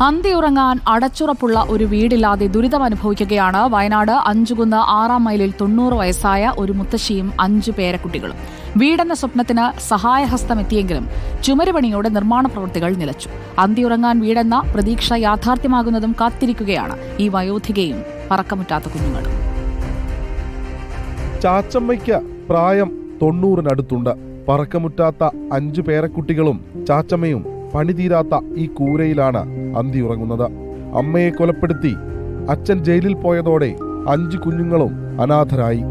അന്തിയുറങ്ങാൻ അടച്ചുറപ്പുള്ള ഒരു വീടില്ലാതെ ദുരിതമനുഭവിക്കുകയാണ് വയനാട് അഞ്ചുകുന്ന് ആറാം മൈലിൽ തൊണ്ണൂറ് വയസ്സായ ഒരു മുത്തശ്ശിയും അഞ്ചു പേരക്കുട്ടികളും. വീടെന്ന സ്വപ്നത്തിന് സഹായഹസ്തമെത്തിയെങ്കിലും ചുമരുപണിയോടെ നിർമ്മാണ പ്രവൃത്തികൾ നിലച്ചു. അന്തിയുറങ്ങാൻ വീടെന്ന പ്രതീക്ഷ യാഥാർത്ഥ്യമാകുന്നതും കാത്തിരിക്കുകയാണ് ഈ വയോധികയും പറക്കമുറ്റാത്ത കുഞ്ഞുങ്ങളും. ചാച്ചമ്മയ്ക്ക് പ്രായം തൊണ്ണൂറിനടുത്തുണ്ട്. പറക്കമുറ്റാത്ത അഞ്ചു പേരക്കുട്ടികളും ചാച്ചമ്മയും പണിതീരാത്ത ഈ കൂരയിലാണ് അന്തി ഉറങ്ങുന്നത്. അമ്മയെ കൊലപ്പെടുത്തി അച്ഛൻ ജയിലിൽ പോയതോടെ അഞ്ച് കുഞ്ഞുങ്ങളും അനാഥരായി.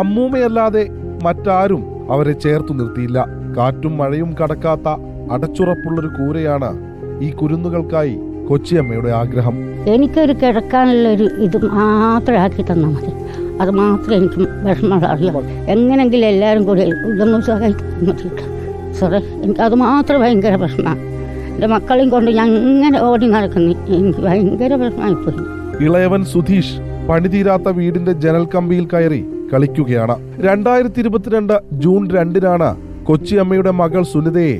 അമ്മൂമ്മയല്ലാതെ മറ്റാരും അവരെ ചേർത്തു നിർത്തിയില്ല. കാറ്റും മഴയും കടക്കാത്ത അടച്ചുറപ്പുള്ളൊരു കൂരയാണ് ഈ കുരുന്നുകൾക്കായി കൊച്ചിയമ്മയുടെ ആഗ്രഹം. എനിക്കൊരു കിടക്കാനുള്ള ഒരു ഇത് മാത്രമാക്കി തന്നാൽ മതി. അത് മാത്രം എനിക്ക് വിഷമം അറിയാം എങ്ങനെങ്കിലും എല്ലാവരും കൂടി ഇതൊന്നും സഹായിക്കാൻ സാറേ അത് മാത്രം ഭയങ്കര പ്രശ്നമാണ് എന്റെ മക്കളെയും കൊണ്ട് ഞാൻ ഇങ്ങനെ ഓടി നടക്കുന്നു. എനിക്ക് ഭയങ്കര പ്രശ്നമായിപ്പോയി ഇളയവൻ സുധീഷ് പണിതീരാത്ത വീടിന്റെ ജനൽ കമ്പിയിൽ കയറി കളിക്കുകയാണ്. രണ്ടായിരത്തി ഇരുപത്തിരണ്ട് ജൂൺ രണ്ടിനാണ് കൊച്ചി അമ്മയുടെ മകൾ സുനിതയെ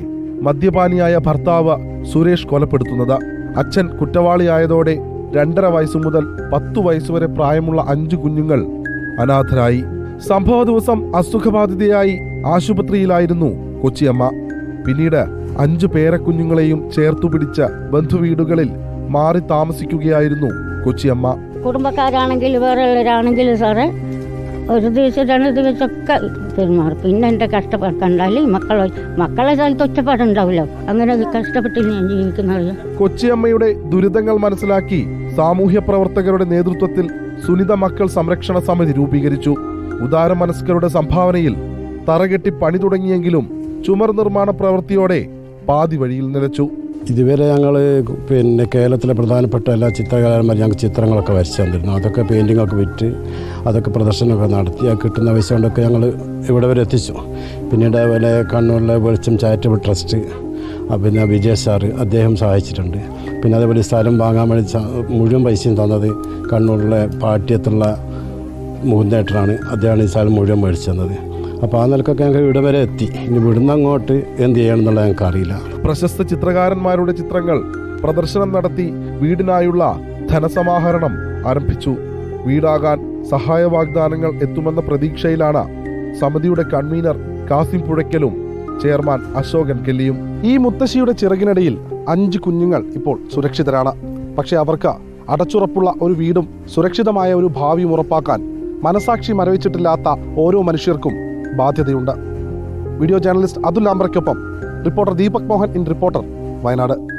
മദ്യപാനിയായ ഭർത്താവ് സുരേഷ് കൊലപ്പെടുത്തുന്നത്. അച്ഛൻ കുറ്റവാളിയായതോടെ രണ്ടര വയസ്സു മുതൽ പത്തു വയസ്സുവരെ പ്രായമുള്ള അഞ്ചു കുഞ്ഞുങ്ങൾ അനാഥരായി. സംഭവ ദിവസം അസുഖബാധിതയായി ആശുപത്രിയിലായിരുന്നു കൊച്ചിയമ്മ. പിന്നീട് അഞ്ചു പേരക്കുഞ്ഞുങ്ങളെയും ചേർത്തുപിടിച്ച് ബന്ധുവീടുകളിൽ മാറി താമസിക്കുകയായിരുന്നു കൊച്ചിയമ്മ. കുടുംബക്കാരാണെങ്കിൽ വേറെ ഉള്ളവരാണെങ്കിലും സാറേ ഒരു ദിവസം രണ്ട് ദിവസമൊക്കെ പെരുമാറും. പിന്നെ എന്റെ കഷ്ടപ്പാട് കണ്ടാൽ മക്കളെ മക്കളെ സ്ഥലത്ത് ഒറ്റപ്പാടുണ്ടാവില്ല. അങ്ങനെ കഷ്ടപ്പെട്ട് ഞാൻ ജീവിക്കുന്നത്. കൊച്ചിയമ്മയുടെ ദുരിതങ്ങൾ മനസ്സിലാക്കി സാമൂഹ്യ പ്രവർത്തകരുടെ നേതൃത്വത്തിൽ സുനിത മക്കൾ സംരക്ഷണ സമിതി രൂപീകരിച്ചു. ഉദാരമനസ്കരുടെ സംഭാവനയിൽ തറകെട്ടി പണി തുടങ്ങിയെങ്കിലും ചുമർ നിർമ്മാണ പ്രവൃത്തിയോടെ പാതി വഴിയിൽ നിലച്ചു. ഇതുവരെ ഞങ്ങൾ പിന്നെ കേരളത്തിലെ പ്രധാനപ്പെട്ട എല്ലാ ചിത്രകാരന്മാർ ഞങ്ങൾക്ക് ചിത്രങ്ങളൊക്കെ വരച്ചു തന്നിരുന്നു. അതൊക്കെ പെയിന്റിങ്ങൊക്കെ വിറ്റ് അതൊക്കെ പ്രദർശനമൊക്കെ നടത്തി. ആ കിട്ടുന്ന പൈസ കൊണ്ടൊക്കെ ഞങ്ങൾ ഇവിടെ വരെ എത്തിച്ചു. പിന്നീട് അതുപോലെ കണ്ണൂരിലെ വെളിച്ചം ചാരിറ്റബിൾ ട്രസ്റ്റ് പിന്നെ വിജയ് സാറ് അദ്ദേഹം സഹായിച്ചിട്ടുണ്ട്. പിന്നെ അതേപോലെ സ്ഥലം വാങ്ങാൻ വേണ്ടി മുഴുവൻ പൈസയും തന്നത് കണ്ണൂരിലെ പാട്യത്തുള്ള മുകുന്ദേട്ടനാണ്. അദ്ദേഹമാണ് ഈ സ്ഥലം മുഴുവൻ മേടിച്ചു തന്നത്. അപ്പോൾ ആ നിലക്കൊക്കെ ഞങ്ങൾക്ക് ഇവിടെ വരെ എത്തി. ഇനി ഇവിടുന്ന് അങ്ങോട്ട് എന്ത് ചെയ്യണം എന്നുള്ളത് ഞങ്ങൾക്ക് അറിയില്ല. പ്രശസ്ത ചിത്രകാരന്മാരുടെ ചിത്രങ്ങൾ പ്രദർശനം നടത്തി വീടിനായുള്ള ധനസമാഹരണം ആരംഭിച്ചു. വീടാകാൻ സഹായ വാഗ്ദാനങ്ങൾ എത്തുമെന്ന പ്രതീക്ഷയിലാണ് സമിതിയുടെ കൺവീനർ കാസിം പുഴയ്ക്കലും ചെയർമാൻ അശോകൻ കെല്ലിയും. ഈ മുത്തശ്ശിയുടെ ചിറകിനിടയിൽ അഞ്ച് കുഞ്ഞുങ്ങൾ ഇപ്പോൾ സുരക്ഷിതരാണ്. പക്ഷെ അവർക്ക് അടച്ചുറപ്പുള്ള ഒരു വീടും സുരക്ഷിതമായ ഒരു ഭാവിയും ഉറപ്പാക്കാൻ മനസാക്ഷി മരവിച്ചിട്ടില്ലാത്ത ഓരോ മനുഷ്യർക്കും ബാധ്യതയുണ്ട്. Video journalist Atul ലാംബറയ്ക്കൊപ്പം reporter Deepak Mohan in reporter Wayanad.